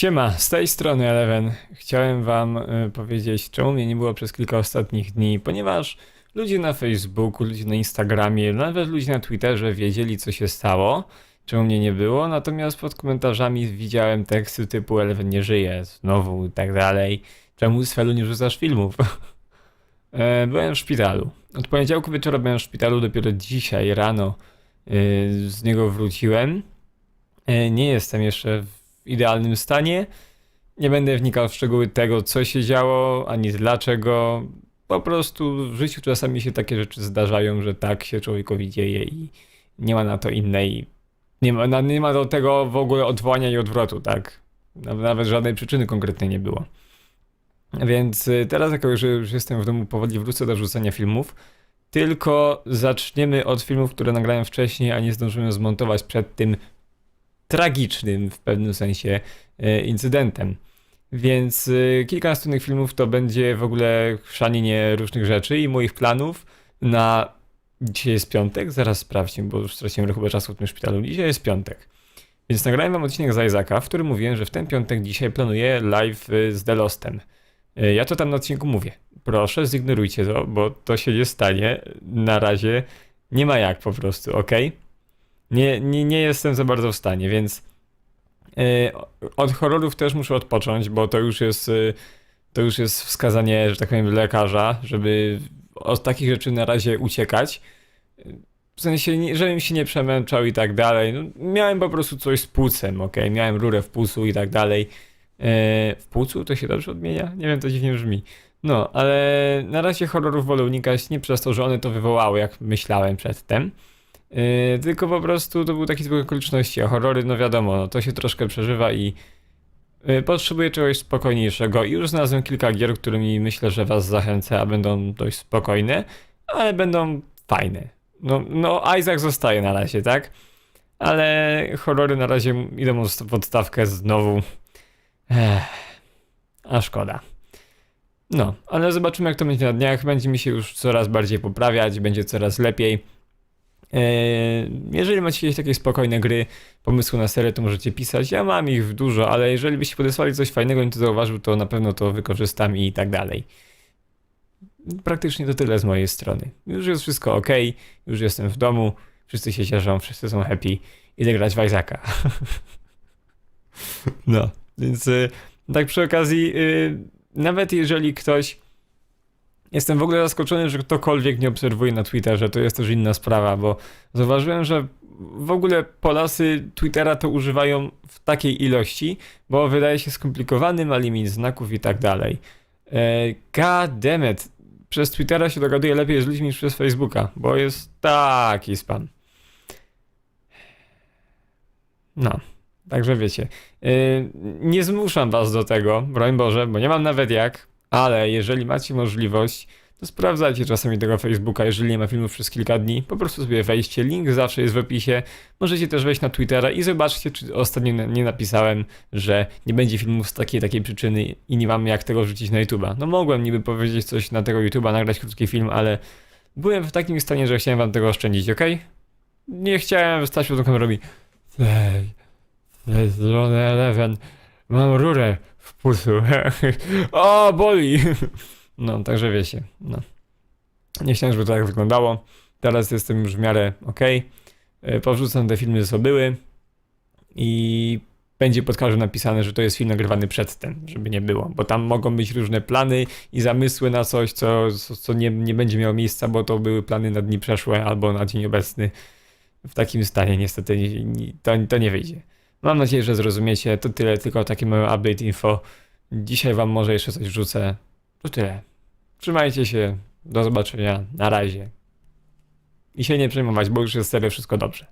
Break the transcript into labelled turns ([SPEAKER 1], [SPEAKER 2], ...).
[SPEAKER 1] Siema, z tej strony Eleven. Chciałem wam y, powiedzieć, czemu mnie nie było przez kilka ostatnich dni, ponieważ ludzie na Facebooku, ludzie na Instagramie, nawet ludzie na Twitterze wiedzieli, co się stało, czemu mnie nie było, natomiast pod komentarzami widziałem teksty typu Eleven nie żyje, znowu i tak dalej. Czemu z Felu nie rzucasz filmów? E, byłem w szpitalu. Od poniedziałku wieczora byłem w szpitalu, dopiero dzisiaj rano y, z niego wróciłem. E, Nie jestem jeszcze w idealnym stanie. Nie będę wnikał w szczegóły tego, co się działo, ani dlaczego. Po prostu w życiu czasami się takie rzeczy zdarzają, że tak się człowiekowi dzieje i nie ma na to innej. Nie ma, nie ma do tego w ogóle odwołania i odwrotu, tak? Naw- Nawet żadnej przyczyny konkretnej nie było. Więc y, teraz, jako już, już jestem w domu, powoli wrócę do wrzucania filmów. Tylko zaczniemy od filmów, które nagrałem wcześniej, a nie zdążyłem zmontować przed tym tragicznym w pewnym sensie e, incydentem. Więc e, kilka następnych filmów to będzie w ogóle chrzanienie różnych rzeczy i moich planów na. Dzisiaj jest piątek, zaraz sprawdźmy, bo już straciłem chyba czasu w tym szpitalu. Dzisiaj jest piątek. Więc nagrałem wam odcinek z Isaaca, w którym mówiłem, że w ten piątek dzisiaj planuję live e, z The Lostem. E, Ja to tam na odcinku mówię. Proszę, zignorujcie to, bo to się nie stanie. Na razie nie ma jak po prostu, ok? Nie, nie, nie jestem za bardzo w stanie, więc e, od horrorów też muszę odpocząć, bo to już jest e, to już jest wskazanie, że tak powiem, lekarza, żeby od takich rzeczy na razie uciekać. W sensie, żebym się nie przemęczał i tak dalej. No, miałem po prostu coś z płucem, ok? Miałem rurę w płucu i tak dalej. E, w płucu to się dobrze odmienia? Nie wiem, to dziwnie brzmi. No, ale na razie horrorów wolę unikać, nie przez to, że one to wywołały, jak myślałem przedtem. Yy, tylko po prostu to był taki zbieg okoliczności, a horrory, no wiadomo, no, to się troszkę przeżywa i yy, potrzebuję czegoś spokojniejszego. I już znalazłem kilka gier, którymi myślę, że was zachęcę, a będą dość spokojne, ale będą fajne. No, no Isaac zostaje na razie, tak? Ale horrory na razie idą w odstawkę znowu. Ech, a szkoda. No, ale zobaczymy jak to będzie na dniach. Będzie mi się już coraz bardziej poprawiać, będzie coraz lepiej. Eee, Jeżeli macie jakieś takie spokojne gry, pomysły na serię, to możecie pisać. Ja mam ich dużo, ale jeżeli byście podesłali coś fajnego i to zauważył, to na pewno to wykorzystam i tak dalej. Praktycznie to tyle z mojej strony. Już jest wszystko ok, już jestem w domu, wszyscy się cieszą, wszyscy są happy. Idę grać w Isaaca. no, więc y, tak przy okazji, y, nawet jeżeli ktoś Jestem w ogóle zaskoczony, że ktokolwiek nie obserwuje na Twitterze, to jest też inna sprawa, bo zauważyłem, że w ogóle Polasy Twittera to używają w takiej ilości, bo wydaje się skomplikowany, ma limit znaków i tak dalej. E, damn it. Przez Twittera się dogaduje lepiej z ludźmi niż przez Facebooka, bo jest taki spam. No, także wiecie. E, nie zmuszam was do tego, broń Boże, bo nie mam nawet jak, ale jeżeli macie możliwość, to sprawdzajcie czasami tego Facebooka, jeżeli nie ma filmów przez kilka dni. Po prostu sobie wejdźcie, link zawsze jest w opisie. Możecie też wejść na Twittera i zobaczcie, czy ostatnio nie napisałem, że nie będzie filmów z takiej takiej przyczyny i nie mam jak tego wrzucić na YouTube'a. No mogłem niby powiedzieć coś na tego YouTube'a, nagrać krótki film, ale byłem w takim stanie, że chciałem wam tego oszczędzić, ok? Nie chciałem stać przed kamerą i Ej, Zielony Eleven, mam rurę w płucu. o, boli! No, także wiecie, no. Nie chciałem, żeby to tak wyglądało. Teraz jestem już w miarę ok. Powrzucam te filmy, co były i będzie pod każdym napisane, że to jest film nagrywany przedtem, żeby nie było, bo tam mogą być różne plany i zamysły na coś, co, co, nie, nie będzie miało miejsca, bo to były plany na dni przeszłe albo na dzień obecny. W takim stanie niestety nie, nie, to, to nie wyjdzie. Mam nadzieję, że zrozumiecie. To tyle, tylko takie małe update info. Dzisiaj wam może jeszcze coś wrzucę. To tyle. Trzymajcie się. Do zobaczenia. Na razie. I się nie przejmować, bo już jest serio wszystko dobrze.